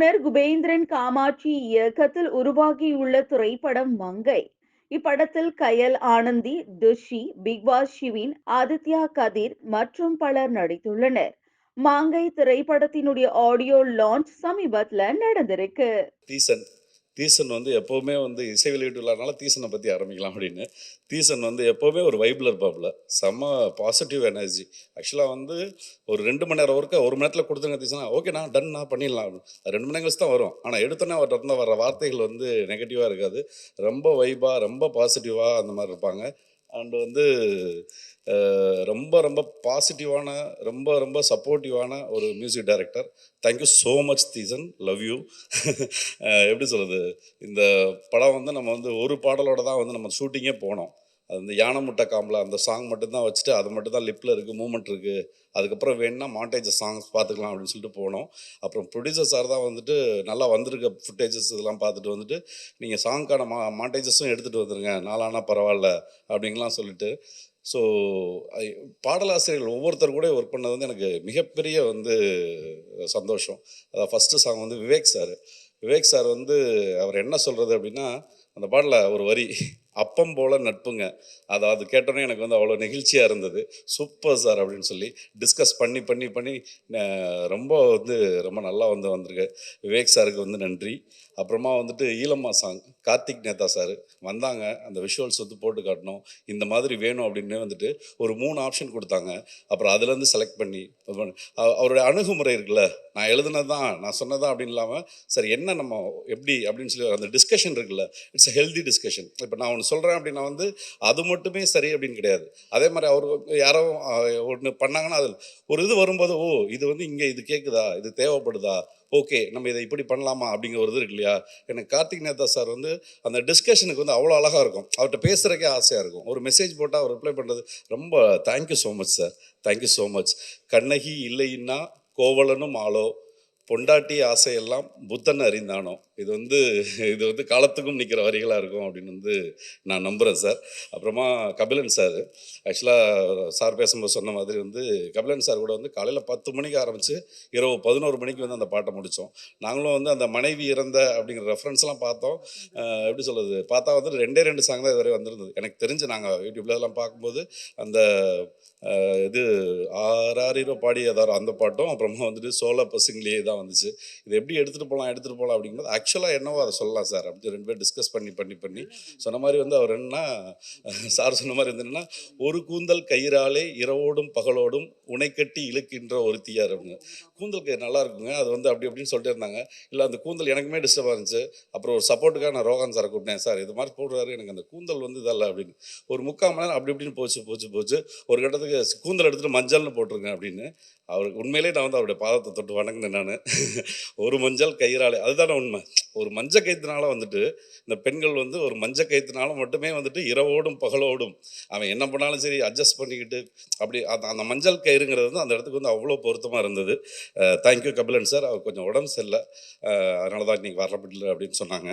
இயக்குனர் குபேந்திரன் காமாட்சி இயக்கத்தில் உருவாகியுள்ள திரைப்படம் மங்கை. இப்படத்தில் கயல் ஆனந்தி துஷி பிக்பாஸ் ஷிவின் ஆதித்யா கதிர் மற்றும் பலர் நடித்துள்ளனர். மாங்கை திரைப்படத்தினுடைய ஆடியோ லான்ச் சமீபத்துல நடந்திருக்கு. தீசன் வந்து எப்போவுமே வந்து இசை வெளியீட்டு விழானால தீசனை பற்றி ஆரம்பிக்கலாம் அப்படின்னு. தீசன் வந்து எப்போவுமே ஒரு வைபில் இருப்பாப்புல. செம்ம பாசிட்டிவ் எனர்ஜி ஆக்சுவலாக வந்து ஒரு ரெண்டு மணி நேரம் ஒர்க்கு ஒரு மணி நேரத்தில் கொடுத்துங்க தீசனா ஓகே நான் டன் நான் பண்ணிடலாம். அப்படின்னு. ரெண்டு மணி நேரம் கழிச்சு தான் வரும். ஆனால் எடுத்தோன்னே அவர் இருந்தால் வர வார்த்தைகள் வந்து நெகட்டிவாக இருக்காது. ரொம்ப வைபாக ரொம்ப பாசிட்டிவாக அந்த மாதிரி இருப்பாங்க. அண்டு வந்து ரொம்ப ரொம்ப பாசிட்டிவான ரொம்ப ரொம்ப சப்போர்ட்டிவான ஒரு music director thank you so much Theesan love you எப்படி சொல்கிறது இந்த படம் வந்து நம்ம வந்து ஒரு பாடலோட தான் வந்து நம்ம ஷூட்டிங்கே போனோம். அது வந்து யானை முட்டை காம்பில் அந்த சாங் மட்டும்தான் வச்சுட்டு அது மட்டும் தான் லிப்பில் இருக்குது மூமெண்ட் இருக்குது அதுக்கப்புறம் வேணும்னா மாண்டேஜ் சாங்ஸ் பார்த்துக்கலாம் அப்படின்னு சொல்லிட்டு போனோம். அப்புறம் ப்ரொடியூசர் சார் தான் வந்துட்டு நல்லா வந்திருக்க ஃபுட்டேஜஸ் இதெல்லாம் பார்த்துட்டு வந்துட்டு நீங்கள் சாங்க்கான மா மாண்டேஜஸும் எடுத்துகிட்டு வந்துருங்க. நாளானா பரவாயில்ல. அப்படின்லாம் சொல்லிட்டு. ஸோ பாடலாசிரியர்கள் ஒவ்வொருத்தர் கூட ஒர்க் பண்ணது வந்து எனக்கு மிகப்பெரிய வந்து சந்தோஷம். அதாவது ஃபஸ்ட்டு சாங் வந்து விவேக் சார் விவேக் சார் வந்து அவர் என்ன சொல்கிறது அப்படின்னா அந்த பாடலில் ஒரு வரி. அப்பம் போல நட்புங்க. அதை அது கேட்டோன்னே எனக்கு வந்து அவ்வளோ நெகிழ்ச்சியாக இருந்தது. சூப்பர் சார் அப்படின்னு சொல்லி டிஸ்கஸ் பண்ணி பண்ணி பண்ணி ரொம்ப வந்து ரொம்ப நல்லா வந்து வந்திருக்கு. விவேக் சாருக்கு வந்து நன்றி. அப்புறமா வந்துட்டு ஈலம்மா சாங் கார்த்திக் நேதா சார் வந்தாங்க. அந்த விஷுவல்ஸ் வந்து போட்டு காட்டணும். இந்த மாதிரி வேணும் அப்படின்னு வந்துட்டு ஒரு மூணு ஆப்ஷன் கொடுத்தாங்க. அப்புறம் அதுலேருந்து செலக்ட் பண்ணி அவருடைய அணுகுமுறை இருக்குல்ல நான் எழுதுனதான் நான் சொன்னதான் அப்படின்னு இல்லாமல் சரி என்ன நம்ம எப்படி? அப்படின்னு சொல்லி அந்த டிஸ்கஷன் இருக்குல்ல இட்ஸ் ஹெல்தி டிஸ்கஷன். இப்போ நான் ஒன்று சொல்கிறேன் அப்படின்னா வந்து அது மட்டுமே சரி அப்படின்னு கிடையாது. அதே மாதிரி அவர் யாரோ ஒன்று பண்ணாங்கன்னா அதில் ஒரு இது வரும்போது ஓ இது வந்து இங்கே இது கேட்குதா இது தேவைப்படுதா? ஓகே நம்ம இதை இப்படி பண்ணலாமா? அப்படிங்கிற ஒரு இது இருக்கு இல்லையா? எனக்கு கார்த்திக் நேதா சார் வந்து அந்த டிஸ்கஷனுக்கு வந்து அவ்வளோ அழகாக இருக்கும். அவர்கிட்ட பேசுகிறக்கே ஆசையாக இருக்கும். ஒரு மெசேஜ் போட்டால் அவர் ரிப்ளை பண்ணுறது ரொம்ப thank you so much sir thank you so much Kannagi இல்லைன்னா கோவலனும் ஆளோ பொண்டாட்டி ஆசையெல்லாம் புத்தன் அறிந்தானோ? இது வந்து இது வந்து காலத்துக்கும் நிற்கிற வரிகளாக இருக்கும் அப்படின்னு வந்து நான் நம்புகிறேன் சார். அப்புறமா கபிலன் சார். ஆக்சுவலாக சார் பேசும்போது சொன்ன மாதிரி வந்து கபிலன் சார் கூட வந்து காலையில் பத்து மணிக்கு ஆரம்பித்து இரவு பதினோரு மணிக்கு வந்து அந்த பாட்டை முடித்தோம். நாங்களும் வந்து அந்த மனைவி இறந்த அப்படிங்கிற ரெஃபரன்ஸ்லாம் பார்த்தோம். எப்படி சொல்கிறது பார்த்தா வந்து ரெண்டே ரெண்டு சாங் தான் இதுவரை வந்திருந்தது. எனக்கு தெரிஞ்சு நாங்கள் யூடியூப்ல எல்லாம் பார்க்கும்போது அந்த இது ஆறாரிரோ பாடி ஏதாரோ அந்த பாட்டும் அப்புறமா வந்துட்டு சோழ பசுங்களே தான் வந்துச்சு. இது எப்படி எடுத்துகிட்டு போகலாம் எடுத்துகிட்டு போகலாம் அப்படிங்கிறது ஆக்சுவலாக என்னவோ அதை சொல்லலாம் சார். அப்படி ரெண்டு பேர் டிஸ்கஸ் பண்ணி பண்ணி பண்ணி சொன்ன மாதிரி வந்து அவர் என்ன சார் சொன்ன மாதிரி வந்து என்னன்னா ஒரு கூந்தல் கயிறாலே இரவோடும் பகலோடும் உனை கட்டி இழுக்கின்ற ஒருத்தியாக அப்படின்னு. கூந்தல் கயிறு நல்லா இருக்குங்க. அது வந்து அப்படி அப்படின்னு சொல்லிட்டு இருந்தாங்க. இல்லை அந்த கூந்தல் எனக்குமே டிஸ்டர்பாக இருந்துச்சு. அப்புறம் ஒரு சப்போர்ட்டுக்காக நான் ரோகன் சாரை கூப்பிட்டேன். சார் இது மாதிரி போடுறாரு. எனக்கு அந்த கூந்தல் வந்து இதல்ல அப்படின்னு. ஒரு முக்கால் மணி நேரம் அப்படி இப்படின்னு போச்சு போச்சு போச்சு. ஒரு கட்டத்துக்கு கூந்தல் எடுத்துகிட்டு மஞ்சள்னு போட்டிருங்க அப்படின்னு. அவருக்கு உண்மையிலே நான் வந்து அவருடைய பாதத்தை தொட்டு வணங்கினேன் நான். ஒரு மஞ்சள் கயிறாலே அதுதானே உண்மை. ஒரு மஞ்ச கயிற்றுனால வந்துட்டு இந்த பெண்கள் வந்து ஒரு மஞ்ச கயிற்றுனால மட்டுமே வந்துட்டு இரவோடும் பகலோடும் அவன் என்ன பண்ணாலும் சரி அட்ஜஸ்ட் பண்ணிக்கிட்டு அப்படி அந்த அந்த மஞ்சள் கயிறுங்கிறது வந்து அந்த இடத்துக்கு வந்து அவ்வளோ பொருத்தமாக இருந்தது. தேங்க்யூ கபிலன் சார் அவர் கொஞ்சம் உடம்பு சரியில்லை. அதனால தான் இன்றைக்கி வரப்படல அப்படின்னு சொன்னாங்க.